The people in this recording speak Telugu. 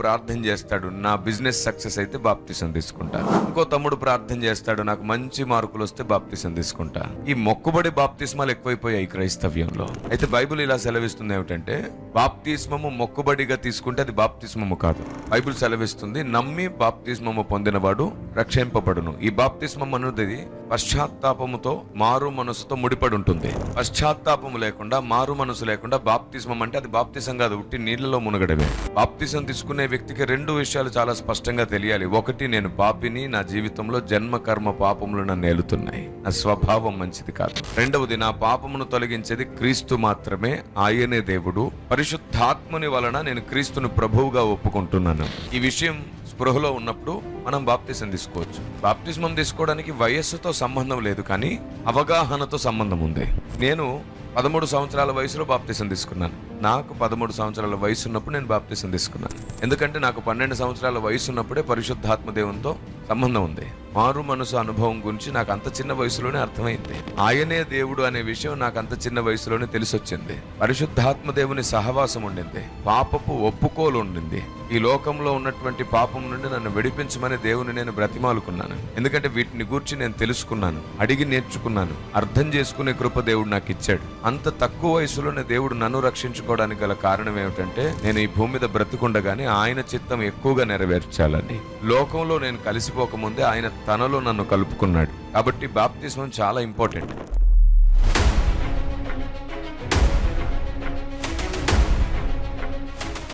ప్రార్థన చేస్తాడు నా బిజినెస్ సక్సెస్ అయితే బాప్తిసం తీసుకుంటా. ఇంకో తమ్ముడు ప్రార్థన చేస్తాడు నాకు మంచి మార్కులు వస్తే బాప్తిసం తీసుకుంటా. ఈ మొక్కుబడి బాప్తిస్మాలు ఎక్కువైపోయాయి క్రైస్తవ్యంలో. అయితే బైబిల్ ఇలా సెలవిస్తుంది ఏమిటంటే బాప్తిస్మము మొక్కుబడిగా తీసుకుంటే అది బాప్తిస్మము కాదు. బైబిల్ సెలవిస్తుంది నమ్మి బాప్తిస్మము పొందినవాడు రక్షింపబడును. ఈ బాప్తిస్మం అనేది పశ్చాత్తాపముతో మారు మనసుతో ముడిపడి ఉంటుంది. పశ్చాత్తాపము లేకుండా మారు మనసు లేకుండా బాప్తిస్మం అంటే అది బాప్తిసం కాదు ఉట్టి నీళ్ళలో మునగడమే. బాప్తిసం తీసుకునే వ్యక్తికి రెండు విషయాలు చాలా స్పష్టంగా తెలియాలి. ఒకటి నేను పాపిని నా జీవితంలో జన్మ కర్మ పాపములు నన్ను ఏలుతున్నాయి. నా స్వభావం మంచిది కాదు. రెండవది నా పాపమును తొలగించేది క్రీస్తు మాత్రమే ఆయనే దేవుడు. పరిశుద్ధాత్ముని వలన నేను క్రీస్తును ప్రభువుగా ఒప్పుకుంటున్నాను. ఈ విషయం స్పృహలో ఉన్నప్పుడు మనం బాప్తిసం తీసుకోవచ్చు. బాప్తిస్మం తీసుకోవడానికి వయస్సుతో సంబంధం లేదు కానీ అవగాహనతో సంబంధం ఉంది. నేను పదమూడు సంవత్సరాల వయసులో బాప్తీసం తీసుకున్నాను. నాకు పదమూడు సంవత్సరాల వయసు ఉన్నప్పుడు నేను బాప్తీసం తీసుకున్నాను. ఎందుకంటే నాకు పన్నెండు సంవత్సరాల వయసు ఉన్నప్పుడే పరిశుద్ధాత్మ దేవునితో సంబంధం ఉంది. మారు మనసు అనుభవం గురించి నాకు అంత చిన్న వయసులోనే అర్థమైంది. ఆయనే దేవుడు అనే విషయం నాకు అంత చిన్న వయసులోనే తెలిసొచ్చింది. పరిశుద్ధాత్మ దేవుని సహవాసం ఉండింది. పాపపు ఒప్పుకోలు ఉండింది. ఈ లోకంలో ఉన్నటువంటి పాపం నుండి నన్ను విడిపించమని దేవుని నేను బ్రతిమాలుకున్నాను. ఎందుకంటే వీటిని గూర్చి నేను తెలుసుకున్నాను అడిగి నేర్చుకున్నాను అర్థం చేసుకునే కృప దేవుడు నాకు ఇచ్చాడు. అంత తక్కువ వయసులోనే దేవుడు నన్ను రక్షించుకోవడానికి గల కారణం ఏమిటంటే నేను ఈ భూమి మీద బ్రతుకుండగానే ఆయన చిత్తం ఎక్కువగా నెరవేర్చాలని. లోకంలో నేను కలిసిపోకముందే ఆయన తనలో నన్ను కలుపుకున్నాడు. కాబట్టి బాప్తిస్మం చాలా ఇంపార్టెంట్.